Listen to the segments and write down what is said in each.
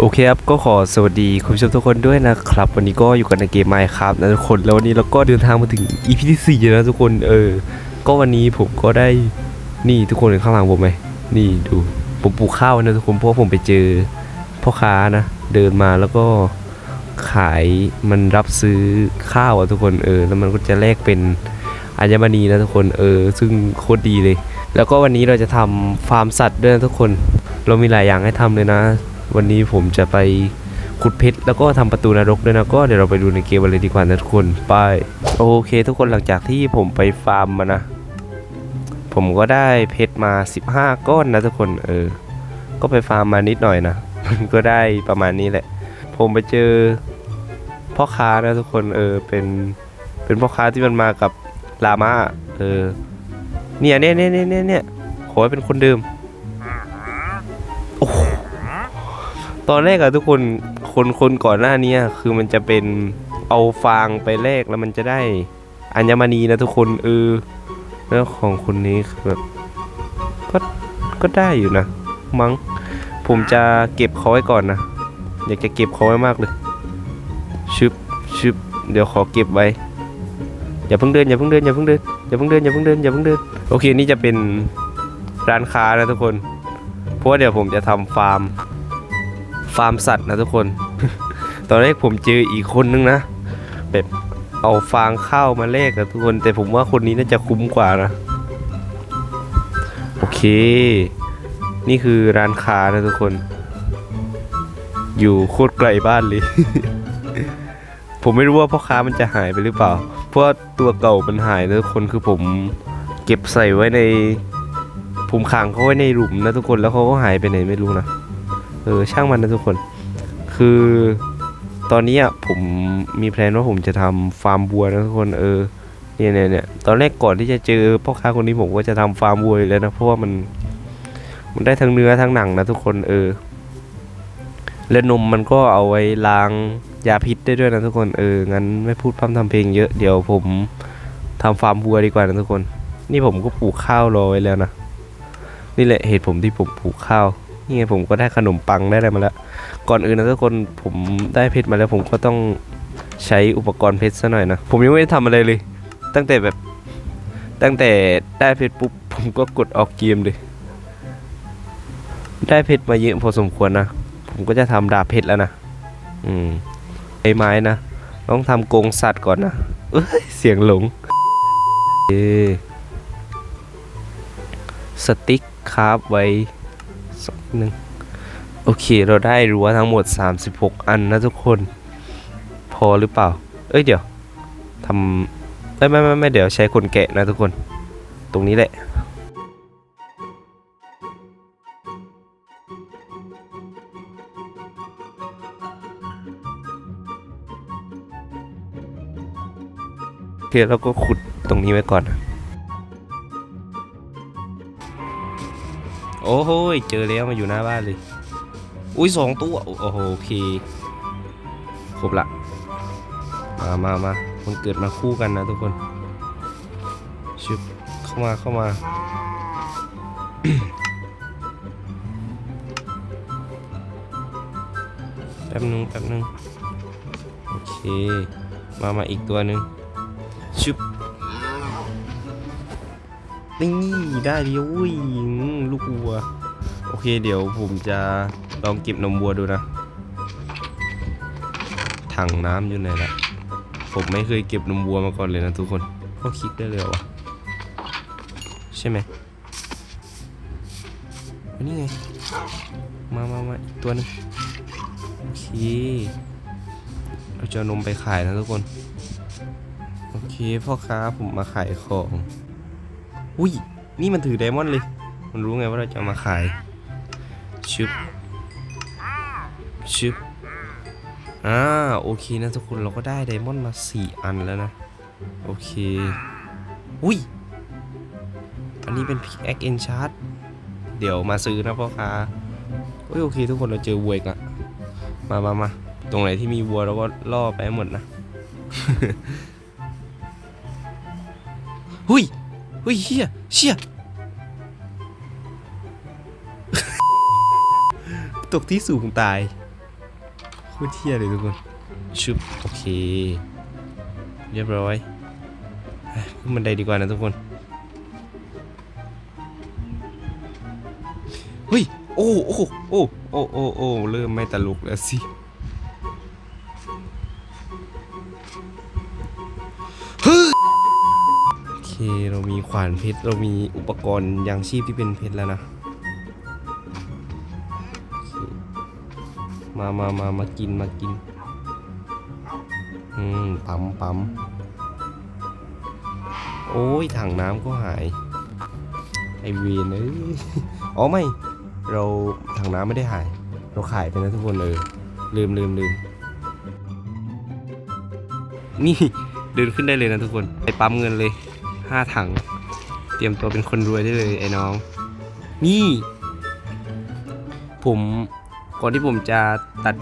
โอเคครับ ก็ขอสวัสดีคุณผู้ชมทุกคนด้วยนะครับ วันนี้ก็อยู่กันในเกมไมค์ครับนะทุกคนแล้ววันนี้เราก็เดินทางมาถึง EP ที่สี่แล้วทุกคนเออ ก็วันนี้ผมก็ได้นี่ทุกคนเห็นข้างหลังผมไหมนี่ดูผมปลูกข้าวนะทุกคนเพราะผมไปเจอพ่อค้านะ เดินมาแล้วก็ขายมันรับซื้อข้าวอะทุกคนเออ แล้วมันก็จะแลกเป็นอัญมณีนะทุกคนเออ ซึ่งโคตรดีเลย แล้วก็วันนี้เราจะทำฟาร์มสัตว์ด้วยนะทุกคน เรามีหลายอย่างให้ทำเลยนะ วันนี้ผมจะไปขุดเพชรแล้วก็ทำประตูนรกด้วยนะก็เดี๋ยวเราไปดูในเกมกันเลยดีกว่านะทุกคนไปโอเค ทุกคนหลังจากที่ผมไปฟาร์มมานะ ผมก็ได้เพชรมา 15 ก้อนนะทุกคนเออ ก็ไปฟาร์มมานิดหน่อยนะมันก็ได้ประมาณนี้แหละ ผมไปเจอพ่อค้านะทุกคนเออเป็นเป็นพ่อค้าที่มันมากับลามาเออเนี่ยเนี่ยเนี่ยเนี่ยเนี่ยขอให้เป็นคนเดิม ตอนแรกอะทุกคนคนคนก่อนหน้านี้คือมันจะเป็นเอาฟางไปแลกแล้วมันจะได้อัญมณีนะทุกคนเออแล้วของคนนี้คือแบบก็ก็ได้อยู่นะ มั้งผมจะเก็บเขาไว้ก่อนนะ อยากจะเก็บเขาไว้มากเลยชึบชึบเดี๋ยวขอเก็บไว้อย่าเพิ่งเดินอย่าเพิ่งเดินอย่าเพิ่งเดินอย่าเพิ่งเดินอย่าเพิ่งเดินอย่าเพิ่งเดินโอเคนี่จะเป็นร้านค้านะทุกคน เพราะว่าเดี๋ยวผมจะทำฟาร์ม ฟาร์มสัตว์นะทุกคน ตอนแรกผมเจออีกคนนึงนะแบบเอาฟางข้าวมาแลกกับทุกคน แต่ผมว่าคนนี้น่าจะคุ้มกว่านะ โอเค นี่คือร้านค้านะทุกคน อยู่โคตรไกลบ้านเลย ผมไม่รู้ว่าพ่อค้ามันจะหายไปหรือเปล่า เพราะตัวเก่ามันหายนะทุกคนคือผมเก็บใส่ไว้ในผมขังเขาไว้ในหลุมนะทุกคนแล้วเขาก็หายไปไหนไม่รู้นะ เออช่างมันนะทุกคน คือตอนนี้อะผมมีแพลนว่าผมจะทำฟาร์มบัวนะทุกคนเออเนี่ยเนี่ยเนี่ยตอนแรกก่อนที่จะเจอพ่อค้าคนนี้ผมก็จะทำฟาร์มบัวอยู่แล้วนะเพราะว่ามันมันได้ทั้งเนื้อทั้งหนังนะทุกคนเออ และนมมันก็เอาไว้ล้างยาพิษได้ด้วยนะทุกคนเอองั้นไม่พูดพร่ำทำเพลงเยอะเดี๋ยวผมทำฟาร์มวัวดีกว่านะทุกคน นี่ผมก็ปลูกข้าวรอไว้แล้วนะ นี่แหละเหตุผมที่ผมปลูกข้าว นี่ไงผมก็ได้ขนมปังได้อะไรมาแล้ว ก่อนอื่นนะทุกคนผมได้เพชรมาแล้วผมก็ต้องใช้อุปกรณ์เพชรซะหน่อยนะ ผมยังไม่ได้ทำอะไรเลย ตั้งแต่แบบตั้งแต่ได้เพชรปุ๊บผมก็กดออกเกมเลย ได้เพชรมาเยอะพอสมควรนะ ผมก็จะทำดาบเพชรแล้วนะ อืมไอ้ไม้นะ ต้องทำกรงสัตว์ก่อนนะเอ้ยเสียงหลงเอสติ๊กคราฟไว้ หนึ่งโอเค เราได้รั้วทั้งหมด 36 อันนะทุกคน พอหรือเปล่า เอ้ยเดี๋ยวทำเอ้ยไม่ไม่ไม่เดี๋ยวใช้คนแกะนะทุกคน ตรงนี้แหละโอเคแล้วก็ขุดตรงนี้ไว้ก่อน โอ้โหเจอแล้วมาอยู่หน้าบ้านเลย อุ้ยสองตัว โอ้โหโอเค ครบละ มามามามันเกิดมาคู่กันนะทุกคน ชึบ เข้ามาเข้ามา แป๊บนึงแป๊บนึง โอเค มามาอีกตัวหนึ่ง นี่ได้ดียวอุ้ยลูกวัว โอเคเดี๋ยวผมจะลองเก็บนมวัวดูนะ ถังน้ำอยู่ไหนละผมไม่เคยเก็บนมวัวมาก่อนเลยนะทุกคนก็คลิกได้เลยวะใช่ไหมอันนี้ไง มามามาอีกตัวนึงโอเค เราจะนมไปขายนะทุกคน โอเคพ่อค้าผมมาขายของ อุ้ย นี่มันถือไดมอนด์เลย มันรู้ไงว่าเราจะมาขาย ชึบ ชึบ อ่า โอเคนะทุกคนเราก็ได้ไดมอนด์มา 4 อันแล้วนะ โอเค อุ้ย อันนี้เป็นพิกแอคเอนชาร์ดเดี๋ยวมาซื้อนะพ่อค้าเฮ้ยโอเค ทุกคนเราเจอวัวอีกละมามามาตรงไหนที่มีวัวเราก็ล่อไปหมดนะ หุย หุยเฮียเชี่ยตกที่สูงตายพูดเทียเลยทุกคนชุบโอเค เรียบร้อยขึ้นบันไดดีกว่านะทุกคน เฮ้ย โอโอ้โอ้โอ้โอ้โอ้เริ่มไม่ตลกแล้วสิ เคเรามีขวานเพชรเรามีอุปกรณ์ยางชีพที่เป็นเพชรแล้วนะ มามามามากินมากิน อืม ปั๊มปั๊มโอ้ย ถังน้ำก็หาย ไอเวนเอ้ย อ๋อไม่ เราถังน้ำไม่ได้หาย เราขายไปนะทุกคนเออ ลืมลืมลืมนี่เดินขึ้นได้เลยนะทุกคน ไปปั๊มเงินเลย ห้าถัง เตรียมตัวเป็นคนรวยได้เลยไอ้น้อง นี่ ผมก่อนที่ผมจะตัด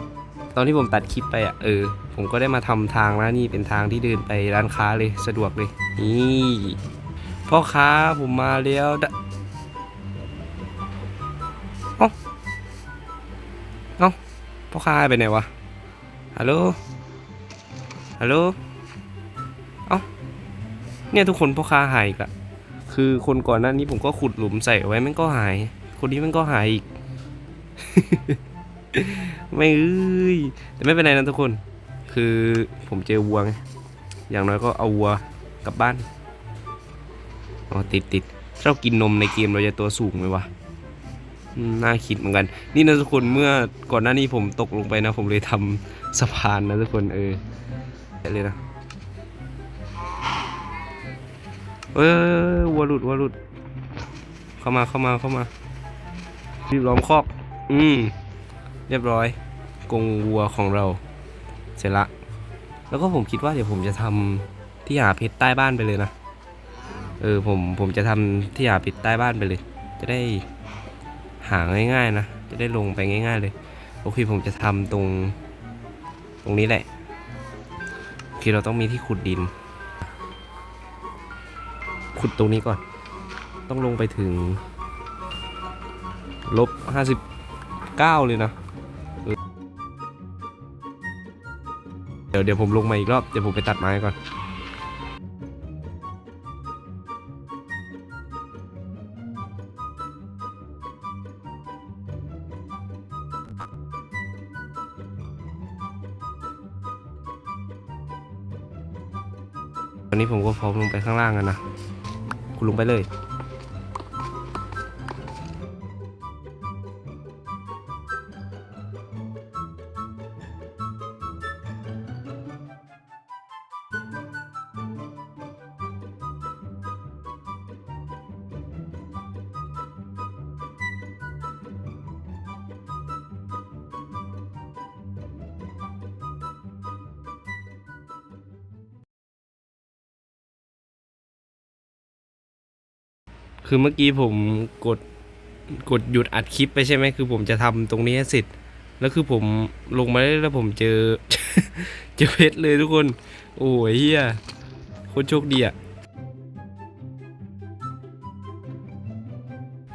ตอนที่ผมตัดคลิปไปอะเออ ผมก็ได้มาทำทางแล้วนี่เป็นทางที่เดินไปร้านค้าเลยสะดวกเลยนี่พ่อค้าผมมาแล้วเอ้าเอ้าพ่อค้าไปไหนวะฮัลโหลฮัลโหล เนี่ยทุกคนพ่อค้าหายอีกอะคือคนก่อนหน้านี้ผมก็ขุดหลุมใส่ไว้มันก็หาย คนนี้มันก็หายอีก ไม่เอ้ยแต่ไม่เป็นไรนะทุกคน คือผมเจอวัวไงอย่างน้อยก็เอาวัวกลับบ้านอ๋อติดติดถ้าเรากินนมในเกมเราจะตัวสูงไหมวะน่าคิดเหมือนกัน นี่นะทุกคนเมื่อก่อนหน้านี้ผมตกลงไปนะ ผมเลยทำสะพานนะทุกคนเออได้เลยนะ เอ้ยวัวหลุดวัวหลุด เข้ามาเข้ามาเข้ามารีบล้อมคอก อืม เรียบร้อยกรงวัวของเรา เสร็จละ แล้วก็ผมคิดว่าเดี๋ยวผมจะทำที่หาเพชรใต้บ้านไปเลยนะ เออผมผมจะทำที่หาเพชรใต้บ้านไปเลย จะได้หาง่ายๆนะ จะได้ลงไปง่าย ๆ เลย โอเคผมจะทำตรง ตรงนี้แหละโอเราต้องมีที่ขุดดิน ขุดตรงนี้ก่อน ต้องลงไปถึง ลบห้าสิบเก้าเลยนะเออเดี๋ยวเดี๋ยวผมลงมาอีกรอบ เดี๋ยวผมไปตัดไม้ก่อนตอนนี้ผมก็พร้อมลงไปข้างล่างกันนะ คุณลุงไปเลย คือเมื่อกี้ผมกดกดหยุดอัดคลิปไปใช่ไหมคือผมจะทำตรงนี้ให้เสร็จ แล้วคือผมลงมาได้แล้วผมเจอ เจอเพชรเลยทุกคน โอ้ยเฮียโคตรโชคดีอะ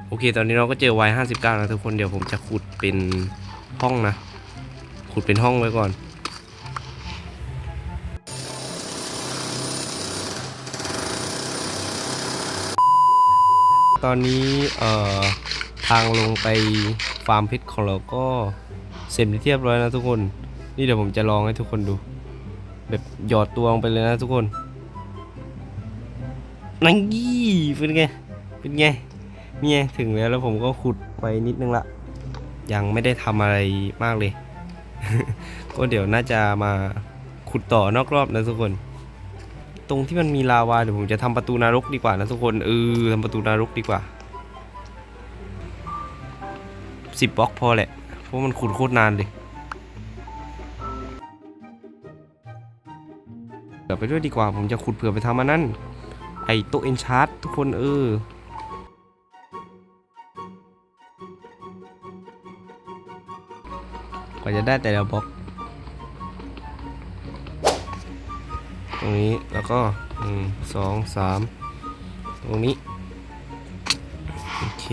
โอเค ตอนนี้เราก็เจอไวห้าสิบเก้านะทุกคนเดี๋ยวผมจะขุดเป็นห้องนะ ขุดเป็นห้องไว้ก่อน ตอนนี้เอ่อทางลงไปฟาร์มเพชรของเราก็เสร็จเรียบร้อยนะทุกคน นี่เดี๋ยวผมจะลองให้ทุกคนดู แบบหยอดตัวลงไปเลยนะทุกคนนังยี่เป็นไง เป็นไง เนี่ยถึงแล้วแล้วผมก็ขุดไปนิดนึงละ ยังไม่ได้ทำอะไรมากเลย ก็เดี๋ยวน่าจะมาขุดต่อนอกรอบนะทุกคน ตรงที่มันมีลาวาเดี๋ยวผมจะทำประตูนรกดีกว่านะทุกคนเออทำประตูนรกดีกว่าสิบบล็อกพอแหละ เพราะมันขุดโคตรนานเลยเดี๋ยวไปด้วยดีกว่าผมจะขุดเผื่อไปทำมันนั่นไอโต๊ะเอนชาร์ตทุกคนเออกว่าจะได้แต่ละบล็อก ตรงนี้แล้วก็หนึ่งสองสามตรงนี้โอเค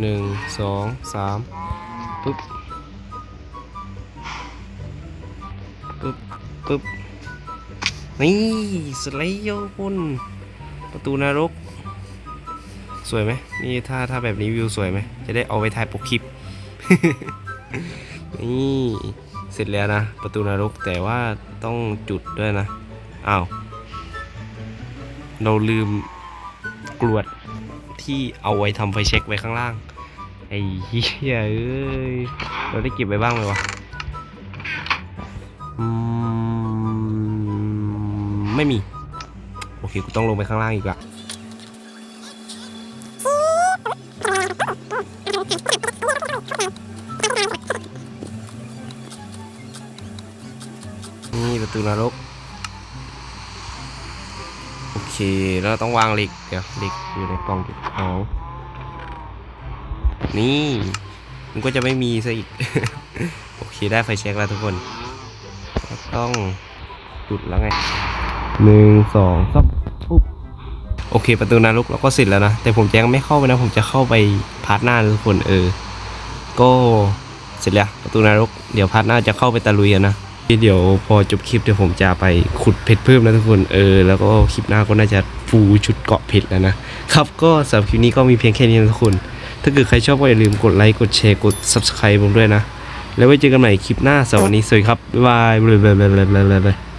หนึ่งสองสามปุ๊บปึ๊บปึ๊บนี่สไลด์โยคุณประตูนรก สวยไหมนี่ถ้าถ้าแบบนี้วิวสวยไหมจะได้เอาไว้ถ่ายปกคลิปนี่เสร็จแล้วนะ ประตูนรกแต่ว่าต้องจุดด้วยนะ อ้าว เราลืมกรวดที่เอาไว้ทำไฟเช็คไว้ข้างล่าง ไอ้เหี้ยเอ้ย เราได้เก็บไว้บ้างไหมวะมไม่มี โอเค กูต้องลงไปข้างล่างอีกละนี่ประตูนรก แล้วต้องวางเหล็กเดี๋ยวเหล็กอยู่ในกล่องเก็บของนี่มันก็จะไม่มีซะอีก โอเคได้ไฟเช็คแล้วทุกคนต้องจุดแล้วไงหนึ่งสองสามปุ๊บโอเค ประตูนรกเราก็เสร็จแล้วนะ แต่ผมจะยังไม่เข้าไปนะ ผมจะเข้าไปพาร์ทหน้าทุกคนเออ ก็เสร็จแล้วประตูนรกเดี๋ยวพาร์ทหน้าจะเข้าไปตะลุยนะ เดี๋ยวพอจบคลิปเดี๋ยวผมจะไปขุดเพชรเพิ่มนะทุกคนเออแล้วก็คลิปหน้าก็น่าจะฟูชุดเกาะเพชรแล้วนะครับก็สำหรับคลิปนี้ก็มีเพียงแค่นี้นะทุกคน ถ้าเกิดใครชอบก็อย่าลืมกดไลค์กดแชร์กด subscribe ผมด้วยนะ แล้วไว้เจอกันใหม่คลิปหน้าสำหรับวันนี้สวัสดีครับบ๊ายบายบ๊ายบาย